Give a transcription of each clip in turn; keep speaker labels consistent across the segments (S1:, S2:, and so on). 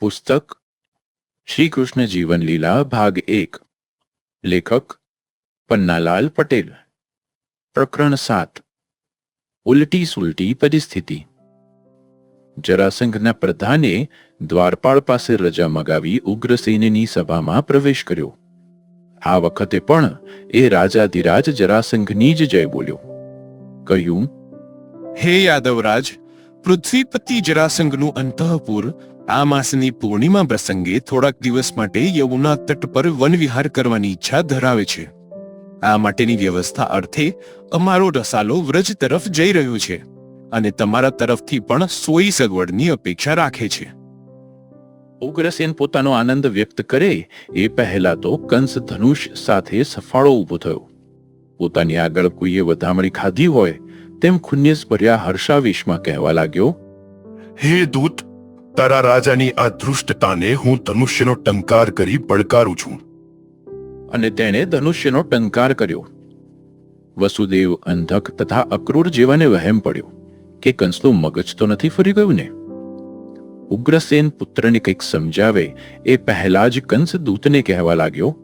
S1: પુસ્તક શ્રી કૃષ્ણ જીવન લીલા, ભાગ એક. લેખક, પન્નાલાલ પટેલ. પ્રકરણ સાત. ઉલટી સુલટી પરિસ્થિતિ. જરાસંઘના પ્રધાને દ્વારપાળ પાસે રજા મગાવી ઉગ્રસેનની સભામાં પ્રવેશ કર્યો. આ વખતે પણ એ રાજાધિરાજ જરાસંઘની જ જય બોલ્યો. કહ્યું,
S2: હે યાદવરાજ, પૃથ્વીપતિ જરાસંઘનું અંતઃપુર આ માસની પૂર્ણિમા પ્રસંગે થોડાક દિવસ માટે યમુના તટ પર વનવિહાર કરવાની ઈચ્છા ધરાવે છે. આ માટેની વ્યવસ્થા અર્થે અમારો રસાલો વ્રજ તરફ જઈ રહ્યો છે અને તમારા તરફથી પણ સોઈ સગવડની અપેક્ષા રાખે છે.
S1: ઉગ્રસેન પોતાનો આનંદ વ્યક્ત કરે એ પહેલા તો કંસ ધનુષ સાથે સફાળો ઊભો થયો. પોતાની આગળ કોઈએ વધામણી ખાધી હોય તેમ ખુન્યસ ભર્યા હર્ષાવેશમાં કહેવા લાગ્યો
S3: હે દૂત તારા રાજાની આ ધૃષ્ટતાને હું ધનુષ્યનો ટંકાર કરી પડકારું છું.
S1: અને તેણે ધનુષ્યનો ટંકાર કર્યો. વસુદેવ અંધક તથા અક્રૂર જેવાને વહેમ પડ્યો કે કંસનું મગજ તો નથી ફરી ગયું ને? ઉગ્રસેન પુત્રને કંઈક સમજાવે એ પહેલા જ કંસ દૂતને કહેવા લાગ્યો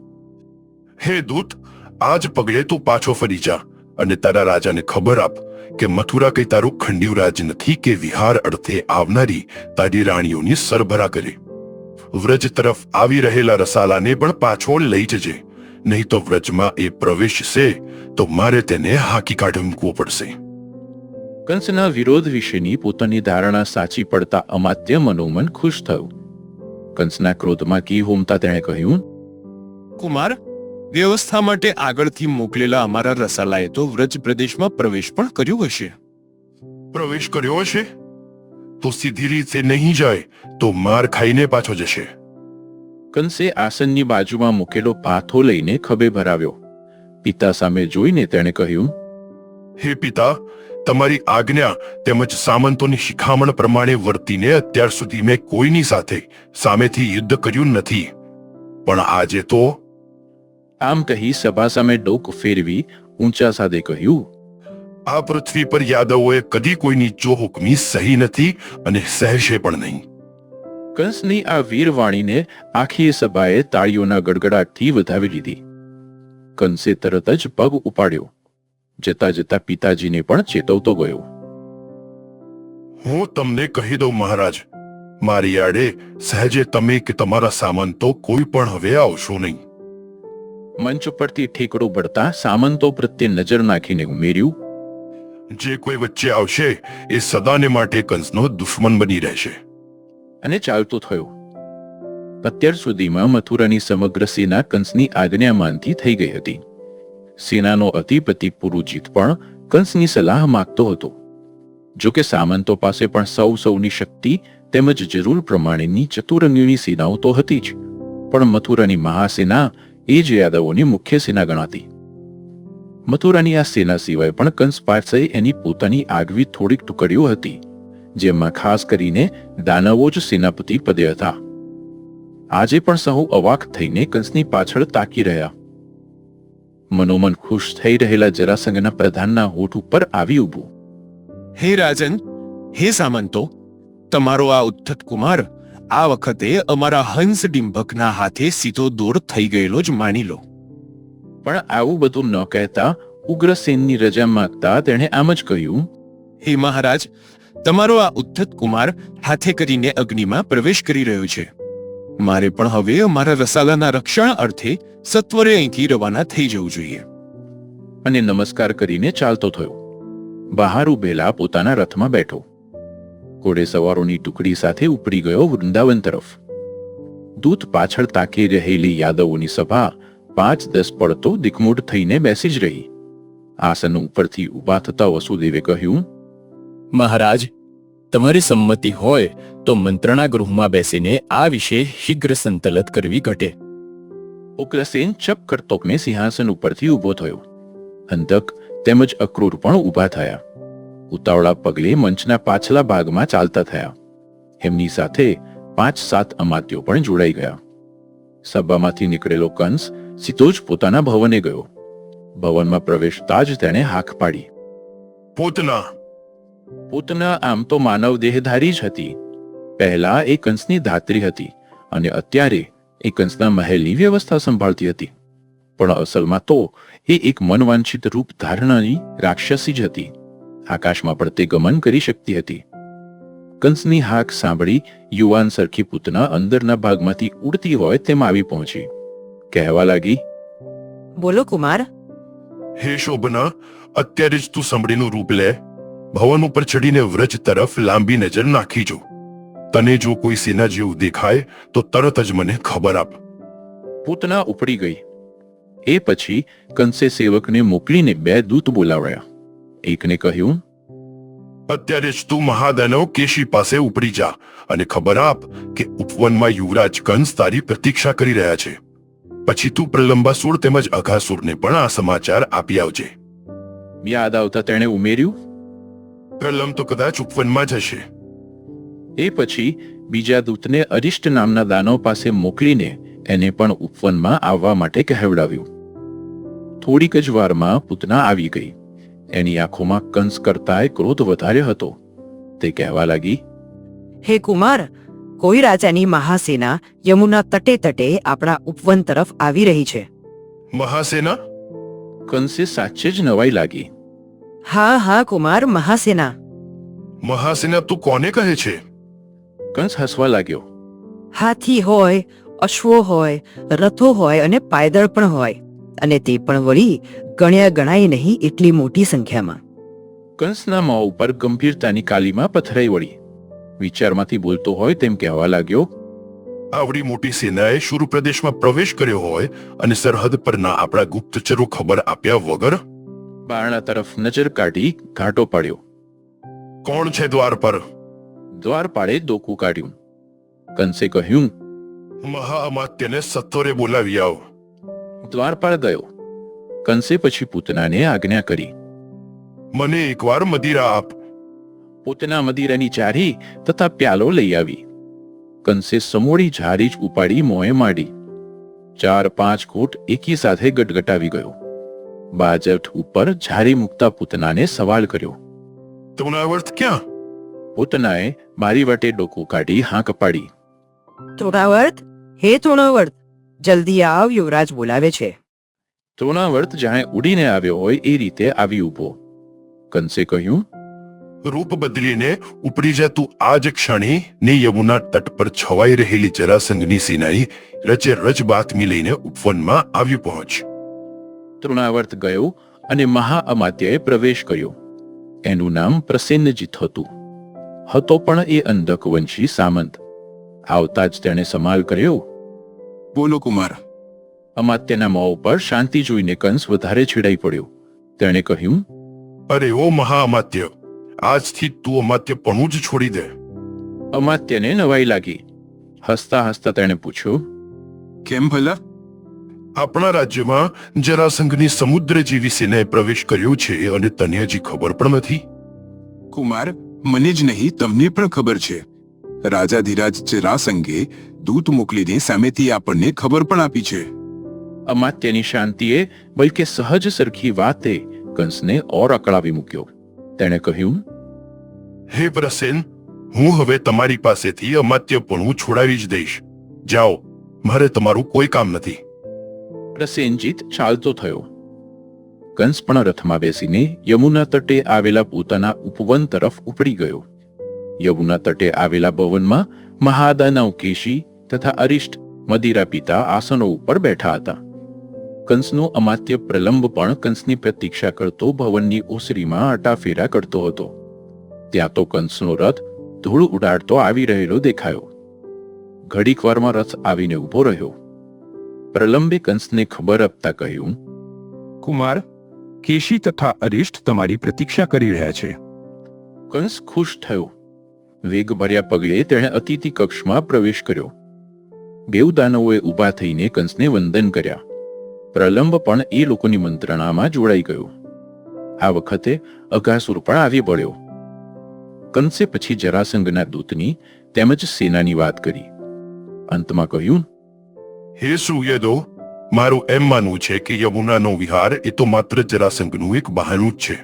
S3: હે દૂત આજ પગલે તું પાછો ફરી જા. અને તારા રાજાને ખબર આપ કે મથુરા કઈ તારું ખંડિયું રાજ નથી કે વિહાર અર્થે આવનારી તારી રાણીઓની સરભરા કરે. વ્રજ તરફ આવી રહેલા રસાલાને પણ પાછો લઈ જજે. નહીં તો વ્રજમાં એ પ્રવેશશે તો મારે તેને હાકી કાઢી મૂકવો પડશે.
S1: કંસના વિરોધ વિશેની પોતાની ધારણા સાચી પડતા અમાત્ય મનોમન ખુશ થયું. કંસના ક્રોધમાં કી હોમતા તેણે કહ્યું
S2: કુમાર વ્યવસ્થા માટે આગળથી મોકલેલા અમારા રસાલાએ તો વ્રજ પ્રદેશમાં પ્રવેશ પણ કર્યો હશે.
S3: પ્રવેશ કર્યો હશે? તો સીધી રીતે નહીં જાય તો માર ખાઈને પાછો જશે.
S1: કંસે આસનની બાજુમાં મૂકેલો પાથો લઈને ખભે ભરાવ્યો. પિતા સામે જોઈને તેણે કહ્યું
S3: હે પિતા તમારી આજ્ઞા તેમજ સામંતોની શિખામણ પ્રમાણે વર્તીને અત્યાર સુધી મેં કોઈની સાથે સામેથી યુદ્ધ કર્યું નથી. પણ આજે તો
S1: આમ કહી સભા સામે ડોક ફેરવી ઊંચા સાદે કહ્યું
S3: આ પૃથ્વી પર યાદવોએ કદી કોઈની જો હુકમી સહી નથી અને સહેશે પણ નહીં.
S1: કંસની આ વીરવાણીને આખી સભાએ તાળીઓના ગડગડાટથી વધાવી લીધી. કંસે તરત જ પગ ઉપાડ્યો. જતા જતા પિતાજીને પણ ચેતવતો ગયો.
S3: હું તમને કહી દઉં મહારાજ મારી આડે સહેજે તમે કે તમારા સામાન તો કોઈ પણ હવે આવશો નહીં.
S1: મંચ ઉપરથી ઠેકડો પડતા સામંતો પ્રત્યે નજર નાખીને ઉમેર્યું
S3: જે કોઈ વચ્ચે આવશે એ સદાને માટે કંસનો દુશ્મન બની રહેશે.
S1: અને ચાલતું થયું. અત્યાર સુધીમાં મથુરાની સમગ્ર સેના કંસની આજ્ઞામાનથી થઈ ગઈ હતી. સેનાનો અધિપતિ પુરુજીત પણ કંસની સલાહ માંગતો હતો. જો કે સામંતો પાસે પણ સૌ સૌની શક્તિ તેમજ જરૂર પ્રમાણેની ચતુરંગીની સેનાઓ તો હતી જ પણ મથુરાની મહાસેના એ જ યાદવોની મુખ્ય સેના ગણાતી. મથુરાની આ સેના સિવાય પણ કંસ પાસે એની પોતાની આગવી થોડીક ટુકડીઓ હતી, જેમાં ખાસ કરીને દાનવો જ સેનાપતિ પદે હતા. આજે પણ સહુ અવાક થઈને કંસની પાછળ તાકી રહ્યા. મનોમન ખુશ થઈ રહેલા જરાસંઘના પ્રધાનના હોઠ ઉપર આવી ઊભું.
S2: હે રાજન, હે સામંતો, તમારો આ ઉદ્ધત કુમાર આ વખતે અમારા હંસ ડિંભકના હાથે સીધો દૂર થઈ ગયેલો જ માની લો.
S1: પણ આવું બધું ન કહેતા ઉગ્રસેનની રજા માંગતા તેણે આમ જ કહ્યું
S2: હે મહારાજ તમારો આ ઉદ્ધત કુમાર હાથે કરીને અગ્નિમાં પ્રવેશ કરી રહ્યો છે. મારે પણ હવે અમારા રસાલાના રક્ષણ અર્થે સત્વરે અહીંથી રવાના થઈ જવું જોઈએ.
S1: અને નમસ્કાર કરીને ચાલતો થયો. બહાર ઉભેલા પોતાના રથમાં બેઠો. ઘોડે સવારોની ટુકડી સાથે ઉપડી ગયો વૃંદાવન તરફ. દૂત પાછળ તાકી રહેલી યાદવોની સભા પાંચ દસ પડતો દિકમૂઢ થઈને બેસી જ રહી. આસન ઉપરથી ઊભા થતા વસુદેવે કહ્યું
S4: મહારાજ તમારી સંમતિ હોય તો મંત્રણા ગૃહમાં બેસીને આ વિશે શીઘ્ર સંતલત કરવી ઘટે.
S1: ઉગ્રસેન ચપ કરતોકને મેં સિંહાસન ઉપરથી ઊભો થયો. હંતક તેમજ અક્રૂર પણ ઊભા થયા. ઉતાવળા પગલે મંચના પાછલા ભાગમાં ચાલતા થયા. એમની સાથે પાંચ સાત અમાત્યો પણ જોડાઈ ગયા. સભામાંથી નીકળેલો કંસ સીધો જ પોતાના ભવને ગયો. ભવનમાં પ્રવેશતા જ તેણે હાક પાડી.
S3: પોતના.
S1: પૂતના આમ તો માનવ દેહધારી જ હતી. પહેલા એ કંસની ધાત્રી હતી અને અત્યારે એ કંસના મહેલની વ્યવસ્થા સંભાળતી હતી. પણ અસલમાં તો એ એક મનવાંછિત રૂપ ધારણાની રાક્ષસી જ હતી. આકાશમાં પણ તે ગમન કરી શકતી હતી. કંસની હાક સાંભળી યુવાન સરખી પૂતના અંદરના ભાગમાંથી ઉડતી હોય તેમ આવી પહોંચી. કહેવા લાગી
S5: બોલો કુમાર.
S3: હે શોભના અત્યારે જ તું સાંભળીનું રૂપ લે. ભવન ઉપર ચડીને વ્રજ તરફ લાંબી નજર નાખી જો. તને જો કોઈ સેના જેવું દેખાય તો તરત જ મને ખબર આપ.
S1: પૂતના ઉપડી ગઈ. એ પછી કંસે સેવકને મોકલીને બે દૂત બોલાવ્યા. એકને કહ્યું
S3: અત્યારે જ તું મહાદાનવ કેશી પાસે ઉપડી જા અને ખબર આપ કે ઉપવનમાં યુવરાજ કંસ તારી પ્રતીક્ષા કરી રહ્યા છે. પછી તું પ્રલંબાસુર તેમજ અઘાસુરને પણ આ સમાચાર આપી આવજે.
S1: યાદ આવતા તેણે ઉમેર્યું
S3: પ્રલંબ તો કદાચ ઉપવનમાં જ હશે.
S1: એ પછી બીજા દૂતને અરિષ્ટ નામના દાનવ પાસે મોકલીને એને પણ ઉપવનમાં આવવા માટે કહેવડાવ્યું. થોડીક જ વારમાં પૂતના આવી ગઈ. એની આંખોમાં કંસ કરતાય ક્રોધ વધારે હતો. તે કહેવા લાગી
S5: હે કુમાર કોઈ રાજાની મહાસેના યમુના તટે તટે આપણા ઉપવન તરફ આવી રહી છે.
S3: મહાસેના?
S1: કંસે સાચે જ નવાઈ લાગી.
S5: હા હા કુમાર મહાસેના.
S3: મહાસેના તું કોને કહે છે?
S1: કંસ હસવા લાગ્યો.
S5: હાથી હોય અશ્વો હોય રથો હોય અને પાયદળ પણ હોય. અને તે પણ વળી ગણ્યા ગણાય નહીં એટલી મોટી સંખ્યામાં.
S1: કંસના મોં ઉપર ગંભીરતાની કાલીમાં પથરાઈ વળી. વિચારમાંથી બોલતો હોય તેમ કહેવા લાગ્યો
S3: આવડી મોટી સેનાએ શુરુ પ્રદેશમાં પ્રવેશ કર્યો હોય અને સરહદ પરના આપણા ગુપ્તચરો ખબર આપ્યા વગર?
S1: બારણા તરફ નજર કાઢી ઘાટો પાડ્યો.
S3: કોણ છે દ્વાર પર?
S1: દ્વાર પાડે ડોકું કાઢ્યું. કંસે કહ્યું
S3: મહાઅમાત્યને સત્તોરે બોલાવી આવ.
S1: દ્વારપાળ ગયો કંસે પછી પૂતનાને આજ્ઞા કરી
S3: મને એકવાર મદિરા આપ
S1: પૂતના મદિરાની ચારી તથા પ્યાલો લઈ આવી કંસે સમોડી ઝારી જ ઉપાડી મોંએ માંડી ચાર પાંચ ઘૂંટ એકી સાથે ગટગટાવી ગયો બાજટ ઉપર ઝારી મૂકતા પૂતનાને સવાલ કર્યો
S3: તૃણાવર્ત ક્યાં
S1: પૂતનાએ બારી વટે ડોકું કાઢી હાંક પાડી
S5: તૃણાવર્ત હે તૃણાવર્ત જલ્દી આવ યુવરાજ બોલાવે છે.
S1: તૃણાવર્ત જાણે ઉડીને આવ્યો હોય એ રીતે આવી ઊભો. કંસે કહ્યું
S3: રૂપ બદલીને ઉપડી જતું આ જ ક્ષણે ને યમુના તટ પર છવાઈ રહેલી જરાસંઘની સેનાની રચે રચ બાતમી લઈને ઉપવનમાં આવી પહોંચ.
S1: તૃણાવર્ત ગયો અને મહાઅમાત્યએ પ્રવેશ કર્યો. એનું નામ પ્રસેન્નજીત હતું. હતો પણ એ અંધકવંશી સામંત. આવતા જ તેણે સમાલ કર્યો
S6: બોલો કુમાર.
S1: અમાત્યના મોં ઉપર શાંતિ જોઈને કંસ વધારે છેડાઈ પડ્યો. તેણે કહ્યું
S3: અરે ઓ મહાઅમાત્ય આજથી તું અમાત્યપણું જ છોડી દે.
S1: અમાત્યને નવાઈ લાગી. હસતા હસતા તેણે પૂછ્યું
S6: કેમ ભલા?
S3: આપણા રાજ્યમાં જરાસંઘની સમુદ્ર જેવી સેનાએ પ્રવેશ કર્યો છે અને તને હજી ખબર પણ નથી?
S7: કુમાર મને જ નહીં તમને પણ ખબર છે. રાજાધિરાજ જરાસંઘે દૂત મોકલીને સામેથી આપણને ખબર પણ આપી છે.
S1: અમાત્યની શાંતિએ બલકે સહજ સરખી વાતે કંસને ઓર અકળાવી મૂક્યો. તેણે કહ્યું
S3: હે પ્રસેન હું હવે તમારી પાસેથી અમાત્યપણું છોડાવી જ દઈશ. જાઓ મારે તમારું કોઈ કામ નથી.
S1: પ્રસેનજીત ચાલતો થયો. કંસ પણ રથમાં બેસીને યમુના તટે આવેલા પોતાના ઉપવન તરફ ઉપડી ગયો. યમુના તટે આવેલા ભવનમાં મહાદાનવ કેશી તથા અરિષ્ટ મદિરા પિતા આસનો ઉપર બેઠા હતા. કંસનો અમાત્ય પ્રલંબ પણ કંસની પ્રતીક્ષા કરતો ભવનની ઓસરીમાં આટાફેરા કરતો હતો. ત્યાં તો કંસનો રથ ધૂળ ઉડાડતો આવી રહેલો દેખાયો. ઘડીક વારમાં રથ આવીને ઊભો રહ્યો. પ્રલંબે કંસને ખબર આપતા કહ્યું
S8: કુમાર કેશી તથા અરિષ્ટ તમારી પ્રતીક્ષા કરી રહ્યા છે.
S1: કંસ ખુશ થયો. વેગ ભર્યા પગલે તેણે અતિથિ કક્ષમાં પ્રવેશ કર્યો. બેઉ દાનવોએ ઊભા થઈને કંસને વંદન કર્યા. પ્રલંબ પણ એ લોકોની મંત્રણામાં જોડાઈ ગયો. આ વખતે અઘાસુર પણ આવી પડ્યો કંસે પછી જરાસંઘના દૂતની તેમજ સેનાની વાત કરી. અંતમાં કહ્યું,
S3: હે સુયદો મારું એમ માનવું છે કે યમુનાનો વિહાર એ તો માત્ર જરાસંઘનું એક બહાનું જ છે.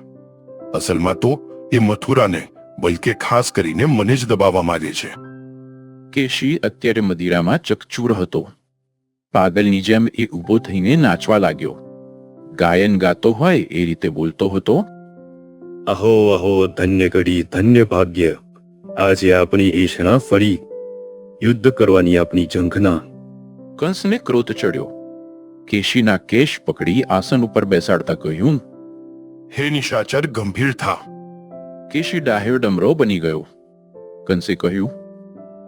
S3: અસલમાં તો એ મથુરાને, બલકે ખાસ કરીને મને જ દબાવવા માંગે છે.
S1: કેશી અત્યારે મદિરામાં ચકચૂર હતો. પાગલની જેમ એ ઊભો થઈને નાચવા લાગ્યો. ગાયન ગાતો હોય એ રીતે બોલતો હતો.
S9: અહો અહો ધન્ય ઘડી ધન્ય ભાગ્ય. આજે આપણી ઈશણા ફરી. યુદ્ધ કરવાની આપણી ઝંખના.
S1: કંસને ક્રોધ ચડ્યો. કેશીના કેશ પકડી આસન ઉપર બેસાડતા કહ્યું
S3: હે નિશાચર ગંભીર થા.
S1: કેશી ડાહ્યો ડમરો બની ગયો. કંસે કહ્યું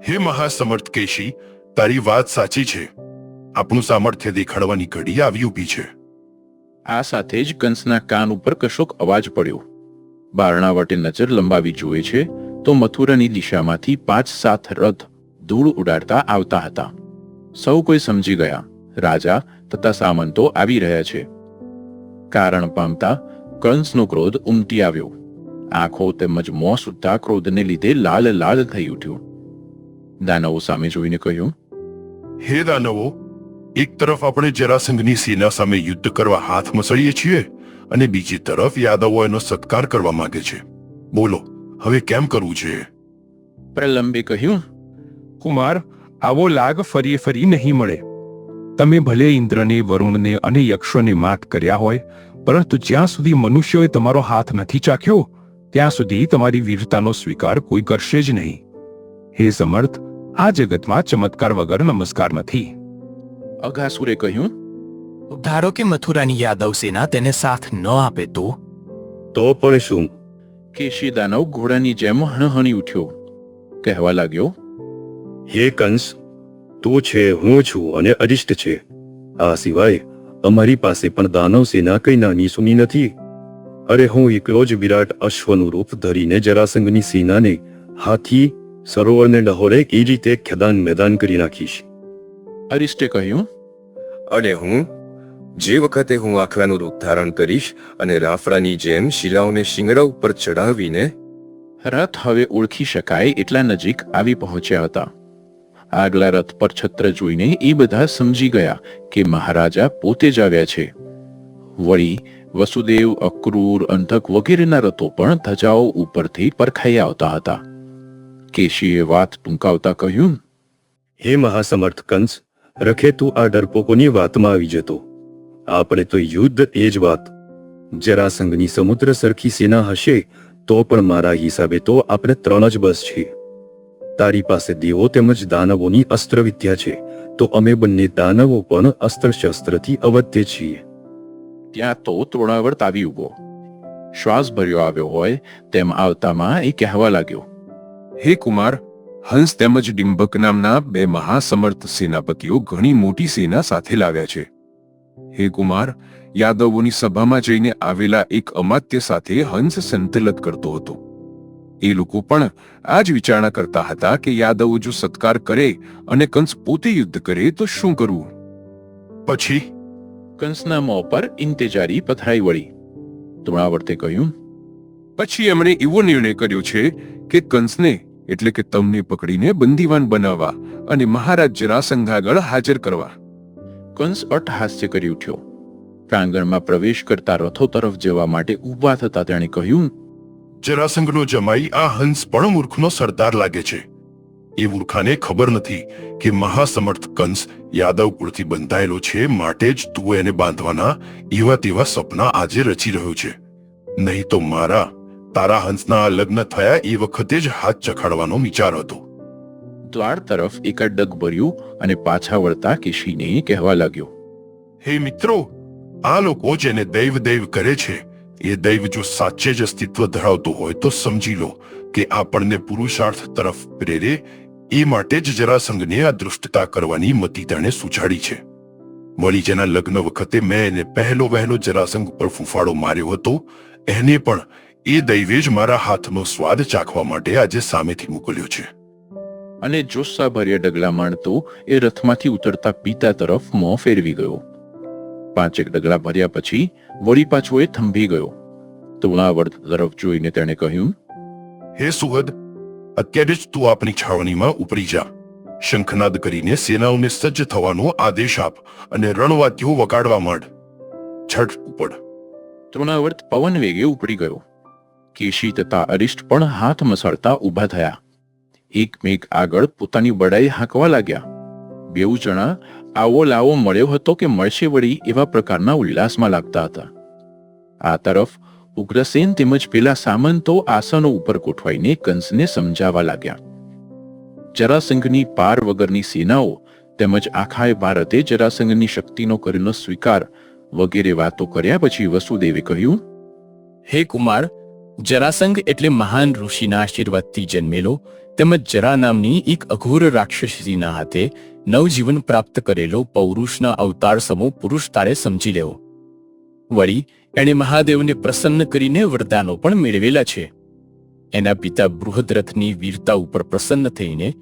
S3: હે મહાસમર્થ કેશી તારી વાત સાચી છે. આપણું સામર્થ્ય દેખાડવાની ઘડી આવી ઊભી છે.
S1: આ સાથે જ કંસના કાન ઉપર કશોક અવાજ પડ્યો. બારણાવટે નજર લંબાવી જુએ છે, તો મથુરાની દિશામાંથી પાંચ સાત રથ ધૂળ ઉડાડતા આવતા હતા. સૌ કોઈ સમજી ગયા, રાજા તથા સામંતો આવી રહ્યા છે. કારણ પામતા કંસનો ક્રોધ ઉમટી આવ્યો. આંખો તેમજ મોં સુદ્ધા ક્રોધને લીધે લાલ લાલ થઈ ઉઠ્યું. દાનવો સામે જોઈને કહ્યું
S3: હે દાનવો એક તરફ આપણે જરાસંઘની સેના સામે યુદ્ધ કરવા હાથ મસળીએ છીએ અને બીજી તરફ યાદવો એનો સત્કાર કરવા માંગે છે. બોલો હવે કેમ કરવું છે?
S1: પ્રલંબે કહ્યું
S8: કુમાર આવો લાગ ફરીએ ફરી નહીં મળે. તમે ભલે ઇન્દ્રને વરુણને અને યક્ષોને માત કર્યા હોય પરંતુ જ્યાં સુધી મનુષ્યોએ તમારો હાથ નથી ચાખ્યો ત્યાં સુધી તમારી વીરતાનો સ્વીકાર કોઈ કરશે જ નહીં. હે સમર્થ આ જગતમાં ચમત્કાર વગર નમસ્કાર નથી.
S1: અઘાસુરે કહ્યું
S4: ધારો કે મથુરાની યાદવ સેના તેને સાથ ન આપે તો?
S9: તો પણ શું?
S1: કેશી દાનવ ઘોડાની જેમ હણહણી ઉઠ્યો. કહેવા લાગ્યો
S9: હે કંસ તું છે હું છું અને અરિષ્ટ છે. આ સિવાય અમારી પાસે પણ દાનવ સેના કઈ નાની સુની નથી. અરે હું એકલો જ વિરાટ અશ્વનું રૂપ ધરીને જરાસંઘની સેનાને હાથી સરોવરને ડહોરે એ રીતે ખેદાન મેદાન કરી નાખીશ.
S1: અરિષ્ટે કહ્યું
S10: અને હું જે વખતે હું આખલાનું રૂપ ધારણ કરીશ અને રાફડાની જેમ શિલાઓને શિંગડા ઉપર ચડાવીને
S1: રથ હવે ઓળખી શકાય એટલા નજીક આવી પહોંચ્યા હતા. આગલા રથ પર છત્ર જોઈને એ બધા સમજી ગયા કે મહારાજા પોતે જ આવ્યા છે. વળી વસુદેવ અક્રૂર અંધક વગેરેના રથો પણ ધજાઓ ઉપરથી પરખાઈ આવતા હતા. કેશીએ વાત ટૂંકાવતા કહ્યું
S9: હે મહાસમર્થ કંસ રખે તું આ ડરપોકોની વાતમાં આવી જતો. આપણે તો યુદ્ધ એ જ વાત. જરાસંઘની સમુદ્ર સરખી સેના હશે તો પણ મારા હિસાબે તો આપણે ત્રણ જ બસ છીએ. તારી પાસે દેવો તેમજ દાનવોની અસ્ત્ર વિદ્યા છે તો અમે બંને દાનવો પણ અસ્ત્ર શસ્ત્રથી અવધ્ય છીએ.
S1: ત્યાં તો તોણાવર્ત આવી ઊભો શ્વાસ ભર્યો આવ્યો હોય તેમ આવતામાં એ કહેવા લાગ્યો
S6: હે કુમાર હંસ તેમજ ડિંબક નામના બે મહાસમર્થ સેનાપતિઓ ઘણી મોટી સેના સાથે લાવ્યા છે. હે કુમાર યાદવોની સભામાં જઈને આવેલા એક અમાત્ય સાથે હંસ સંતલત કરતો હતો. એ લોકો પણ આ જ વિચારણા કરતા હતા કે યાદવો જો સત્કાર કરે અને કંસ પોતે યુદ્ધ કરે તો શું કરવું?
S3: પછી?
S1: કંસના મોં પર ઇંતેજારી પથરાઈ વળી. તૃણાવર્તે કહ્યું
S6: પછી એમણે એવો નિર્ણય કર્યો છે કે કંસને એટલે કે તમને પકડીને બંદીવાન બનાવવા અને મહારાજ જરાસંઘ આગળ હાજર કરવા.
S1: કંસ અટ્ટહાસ્ય કરી ઉઠ્યો. પ્રાંગણમાં પ્રવેશ કરતા રથો તરફ જવા માટે ઊભા થતા તેણે કહ્યું,
S3: જરાસંઘનો જમાઈ આ હંસ પણ મૂર્ખનો સરદાર લાગે છે. એ મૂર્ખાને ખબર નથી કે મહાસમર્થ કંસ યાદવ કુળથી બંધાયેલો છે માટે જ તું એને બાંધવાના એવા તેવા સપના આજે રચી રહ્યો છે. નહીં તો મારા તારા હંસના લગ્ન થયા એ વખતે જ હાથ ચખાડવાનો વિચાર હતો.
S1: દ્વાર તરફ એકાદ ડગ ભર્યું અને પાછા વળતા કેશીને કહેવા લાગ્યો.
S3: હે મિત્રો આ લોકો જેને દૈવ દૈવ કરે છે એ દૈવ જો સાચે જ અસ્તિત્વ ધરાવતું હોય તો સમજી લો કે આપણને પુરુષાર્થ તરફ પ્રેરે એ માટે જ જરાસંઘને આ દૃષ્ટતા કરવાની મતિ તેણે સુજાડી છે. વળી જેના લગ્ન વખતે મેં એને પહેલો વહેલો જરાસંઘ પર ફૂંફાડો માર્યો હતો એને પણ એ દૈવે જ મારા હાથનો સ્વાદ ચાખવા માટે આજે સામેથી મોકલ્યો છે.
S1: અને જોસ્સાભર્યા ડગલા માણતો એ રથમાંથી ઉતરતા પિતા તરફ મોં ફેરવી ગયો. પાંચેક ડગલા ભર્યા પછી વળી પાછો એ થંભી ગયો. તૃણાવર્ત તરફ જોઈને તેણે કહ્યું
S3: હે સુહદ અત્યારે જ તું આપની છાવણીમાં ઉપરી જા. શંખનાદ કરીને સેનાઓને સજ્જ થવાનો આદેશ આપ અને રણવાદ્યો વગાડવા માંડ. છઠ ઉપડ
S1: તૃણાવર્ત પવન વેગે ઉપડી ગયો. કેશી તથા અરિષ્ટ પણ હાથ મસળતા ઊભા થયા. એકમેક આગળ પોતાની બડાઈ હાંકવા લાગ્યા. બેઉ જણા આવો લાવો મળ્યો હતો કે મળશે વળી એવા પ્રકારના ઉલ્લાસમાં લાગતા હતા. આ તરફ ઉગ્રસેન તેમજ પેલા સામંતો આસનો ઉપર ગોઠવાઈને કંસને સમજાવવા લાગ્યા. જરાસંઘની પાર વગરની સેનાઓ તેમજ આખાય ભારતે જરાસંઘની શક્તિનો કરેલો સ્વીકાર વગેરે વાતો કર્યા પછી વસુદેવે કહ્યું,
S4: હે કુમાર જરાસંઘ એટલે મહાન ઋષિના આશીર્વાદથી જન્મેલો તેમજ જરા નામની એક અઘોર રાક્ષસીના હાથે નવજીવન પ્રાપ્ત કરેલો પૌરુષના અવતાર સમૂહ પુરુષ તારે સમજી લેવો. વળી, એણે મહાદેવને પ્રસન્ન કરીને વરદાનો પણ મેળવેલા છે. એના પિતા બૃહદ્રથની વીરતા ઉપર પ્રસન્ન થઈને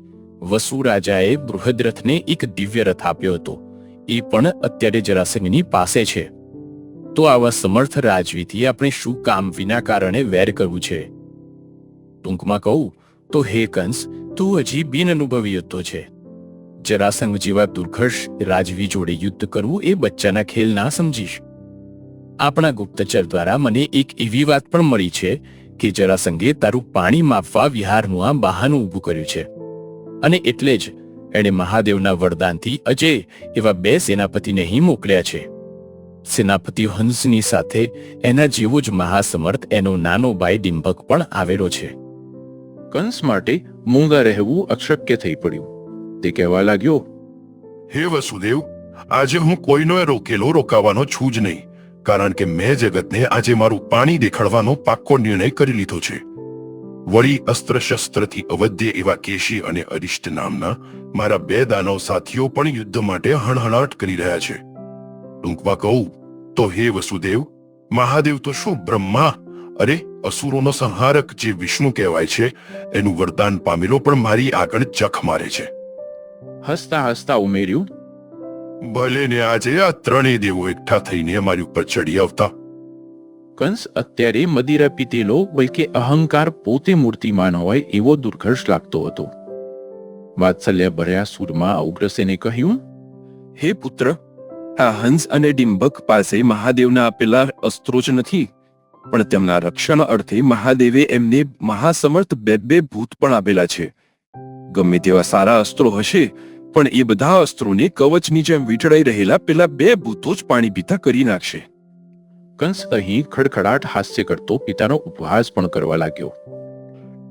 S4: વસુ રાજાએ બૃહદ્રથને એક દિવ્ય રથ આપ્યો હતો. એ પણ અત્યારે જરાસંઘની પાસે છે. તો આવા સમર્થ રાજવીથી આપણે શું કામ વિના કારણે વેર કરવું છે? ટૂંકમાં કહું, તો હે કંસ, તું હજી બિન અનુભવી યુદ્ધો છે. જરાસંઘ જેવા દુર્ઘર્ષ રાજવી જોડે યુદ્ધ કરવું એ બચ્ચાના ખેલ ના સમજીશ. આપણા ગુપ્તચર દ્વારા મને એક એવી વાત પણ મળી છે કે જરાસંઘે તારું પાણી માપવા વિહારનું આ બહાનું ઊભું કર્યું છે. અને એટલે જ એણે મહાદેવના વરદાનથી અજય એવા બે સેનાપતિને અહીં મોકલ્યા છે. સેનાપતિ હંસની સાથે એના જેવો જ મહાસમર્થ એનો નાનો ભાઈ ડિંભક પણ આવેલો છે.
S1: કંસ માટે મૂંગા રહેવું અશક્ય થઈ પડ્યું. તે કહેવા લાગ્યો
S3: હે વસુદેવ આજે હું કોઈનો રોકેલો રોકાવાનો છું જ નહીં કારણ કે મેં જગતને આજે મારું પાણી દેખાડવાનો પાક્કો નિર્ણય કરી લીધો છે. વળી અસ્ત્ર શસ્ત્રથી અવધ્ય એવા કેશી અને અરિષ્ટ નામના મારા બે દાનવ સાથીઓ પણ યુદ્ધ માટે હણહણાટ કરી રહ્યા છે. ટૂંકમાં કહું તો હે વસુદેવ મહાદેવ તો શું બ્રહ્મા? અરે અસુરોનો સંહારક જે વિષ્ણુ કહેવાય છે એનું વરદાન પામેલો પણ મારી આગળ જખ મારે છે.
S1: હસતા હસતા ઉમેર્યું
S3: ભલે ને આજે આ ત્રણેય દેવો એકઠા થઈને અમારી ઉપર ચડી આવતા.
S1: કંસ અત્યારે મદિરા પીતેલો હોય કે અહંકાર પોતે મૂર્તિમાન હોય એવો દુર્ઘર્ષ લાગતો હતો. વાત્સલ્ય ભર્યા સુરમાં ઉગ્રસેને કહ્યું
S6: હે પુત્ર આ હંસ અને ડિંબક પાસે મહાદેવના આપેલા અસ્ત્રો જ નથી, પણ તેમના રક્ષણ અર્થે મહાદેવે એમને મહાસમર્થ બે બે ભૂત પણ આપેલા છે. ગમે તેવા સારા અસ્ત્રો હશે, પણ એ બધા અસ્ત્રોને કવચની જેમ વીંટળાઈ રહેલા પેલા બે ભૂતો જ પાણી પીતા કરી નાખશે.
S1: કંસ અહીં ખડખડાટ હાસ્ય કરતો પિતાનો ઉપહાસ પણ કરવા લાગ્યો.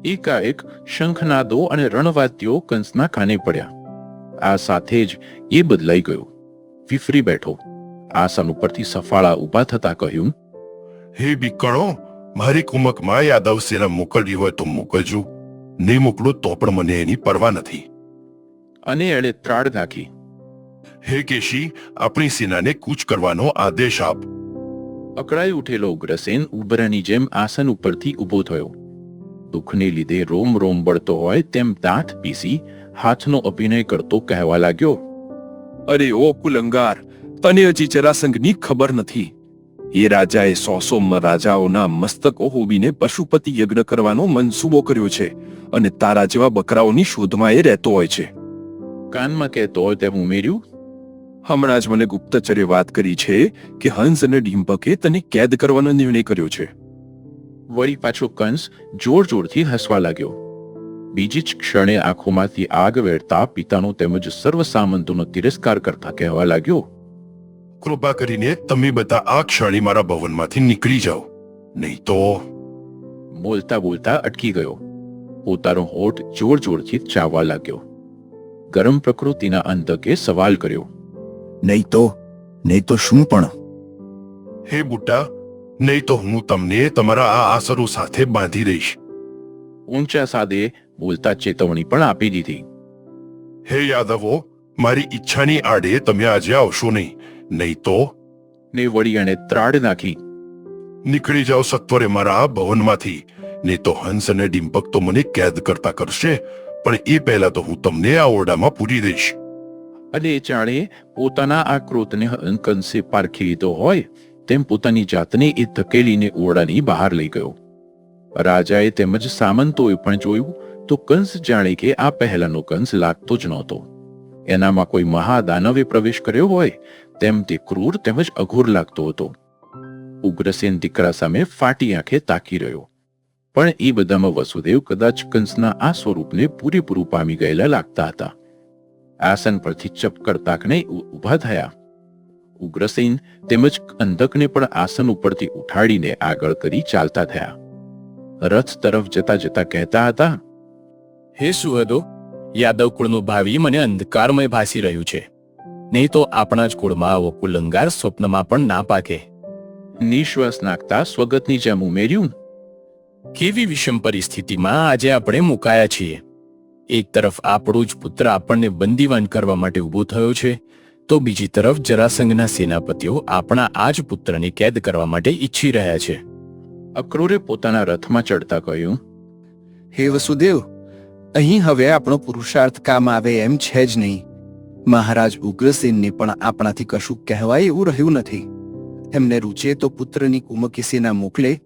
S1: એકાએક શંખનાદો અને રણવાદ્યો કંસના કાને પડ્યા. આ સાથે જ એ બદલાઈ ગયો. વિફરી બેઠો. આસન ઉપરથી સફાળા ઊભા થતા કહ્યું
S3: હે બીકણો મારી કુમકમાં યાદવ સેના મોકલવી હોય તો મોકલજો. નહીં મોકલો તો પણ મને એની પરવા નથી.
S1: અને એણે ત્રાડ નાખી.
S3: હે કેશી આપણી સેનાને કૂચ કરવાનો આદેશ આપ.
S1: અકળાઈ ઉઠેલો ઉગ્રસેન ઉભરાની જેમ આસન ઉપરથી ઊભો થયો. દુઃખને લીધે રોમ રોમ બળતો હોય તેમ દાંત પીસી હાથનો અભિનય કરતો કહેવા લાગ્યો
S6: અરે ઓ કુલંગાર તને હજી જરાસંઘની ખબર નથી. એ રાજાએ સો સો રાજાઓના મસ્તકો હોબીને પશુપતિ યજ્ઞ કરવાનો મનસૂબો કર્યો છે અને તારા જેવા બકરાઓની શોધમાં એ રહેતો હોય છે.
S1: કાનમાં કહેતો હોય તેમ ઉમેર્યું?
S6: હમણાં જ મને ગુપ્તચરે વાત કરી છે કે હંસ અને ડીમ્પકે તને કેદ કરવાનો નિર્ણય કર્યો છે.
S1: વળી પાછો કંસ જોર જોરથી હસવા લાગ્યો. બીજી જ ક્ષણે આંખોમાંથી આગ વેળતા પિતાનો તેમજ સર્વ સામંતોનો તિરસ્કાર કરતા કહેવા લાગ્યો
S3: કૃપા કરીને તમે બધા આ ક્ષણે મારા ભવનમાંથી નીકળી જાઓ. નહીં તો?
S1: બોલતા બોલતા અટકી ગયો. પોતાનો હોઠ જોર જોરથી ચાવવા લાગ્યો. ગરમ પ્રકૃતિના અંતકે સવાલ કર્યો
S11: નહીં તો? નહીં તો શું પણ?
S3: હે બુટ્ટા નહીં તો હું તમને તમારા આ આસરો સાથે બાંધી દઈશ.
S1: ઊંચા સાદે બોલતા ચેતવણી પણ આપી દીધી.
S3: હે યાદવો મારી ઈચ્છાની આડે તમે આજે આવશો નહીં. નહીં તો?
S1: ને વળી એણે ત્રાડ નાખી.
S3: નીકળી જાઓ સત્વરે મારા ભવનમાંથી. નહીં તો હંસ અને ડિંપક તો મને કેદ કરતા કરશે પણ એ પહેલા તો હું તમને આ ઓરડામાં પૂરી દઈશ.
S1: અને એ જાણે પોતાના આ ક્રોધને કંસે પારખી લીધો હોય તેમ પોતાની જાતને એ ધકેલીને ઓરડાની બહાર લઈ ગયો. રાજાએ તેમજ સામંતોએ પણ જોયું તો કંસ જાણે કે આ પહેલાનો કંસ લાગતો જ નહોતો. એનામાં કોઈ મહાદાનવે પ્રવેશ કર્યો હોય, તેમ તે ક્રૂર તેમજ અઘોર લાગતો હતો. ઉગ્રસેન દીકરા સામે ફાટી આંખે તાકી રહ્યો. પણ એ બધામાં વસુદેવ કદાચ કંસના આ સ્વરૂપને પૂરેપૂરું પામી ગયેલા લાગતા હતા. આસન પરથી ચપકર તાકને ઊભા થયા. ઉગ્રસેન તેમજ અંધકને પણ આસન ઉપરથી ઉઠાડીને આગળ કરી ચાલતા થયા. રથ તરફ જતા જતા કહેતા હતા
S4: હે સુહદો યાદવ કુળનું ભાવિ મને અંધકારમય ભાસી રહ્યું છે. નહીં તો આપણા જ કુળમાં આવો કુલંગાર સ્વપ્નમાં પણ ના પાકે.
S1: નિશ્વાસ નાખતા સ્વગતની જેમ ઉમેર્યું.
S4: કેવી વિષમ પરિસ્થિતિમાં આજે આપણે મુકાયા છીએ? એક તરફ આપણો જ પુત્ર આપણને બંદીવાન કરવા માટે ઊભો થયો છે તો બીજી તરફ જરાસંઘના સેનાપતિઓ આપણા આ જ પુત્રને કેદ કરવા માટે ઈચ્છી રહ્યા છે.
S1: અક્રૂરે પોતાના રથમાં ચડતા કહ્યું
S11: હે વસુદેવ અહીં હવે આપણો પુરુષાર્થ કામ આવે એમ છે જ નહીં. મહારાજ ઉગ્રસેનને પણ આપણાથી કશું કહેવાય એવું રહ્યું નથી. એમને રૂચે તો પુત્રની કુમકી સેના મોકલે,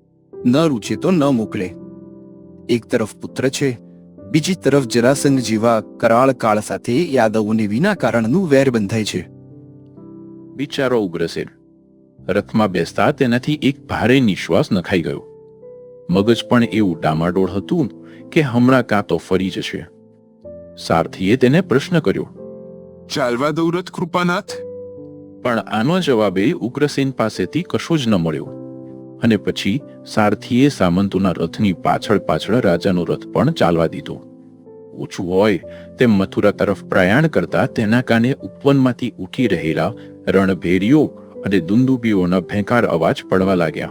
S11: ન રૂચે તો ન મોકલે. એક તરફ પુત્ર છે, બીજી તરફ જરાસંઘ જેવા કરાળ કાળ સાથે યાદવોને વિના કારણનું વેર બંધાય છે.
S1: બિચારો ઉગ્રસેન, રથમાં બેસતા તેનાથી એક ભારે નિશ્વાસ નખાઈ ગયો. મગજ પણ એવું ડામાડોળ હતું કે હમણાં કાં તો ફરી જશે? સારથીએ તેને પ્રશ્ન કર્યો.
S7: ચાલવા દઉં રથ કૃપાનાથ?
S1: પણ આનો જવાબે ઉગ્રસેન પાસેથી કશો જ ન મળ્યો. અને પછી સારથીએ સામંતોના રથની પાછળ પાછળ રાજાનો રથ પણ ચાલવા દીધો. ઓછું હોય તેમ મથુરા તરફ પ્રયાણ કરતા તેના કાને ઉપવનમાંથી ઉઠી રહેલા રણભેરીઓ અને દુંદુબીઓના ભેંકાર અવાજ પડવા લાગ્યા.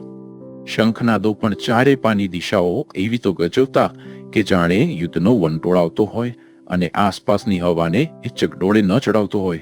S1: શંખનાદો પણ ચારે પાની દિશાઓ એવી તો ગજવતા કે જાણે યુદ્ધનો વંટોળ આવતો હોય અને આસપાસની હવાને એ ચગડોળે ન ચડાવતો હોય.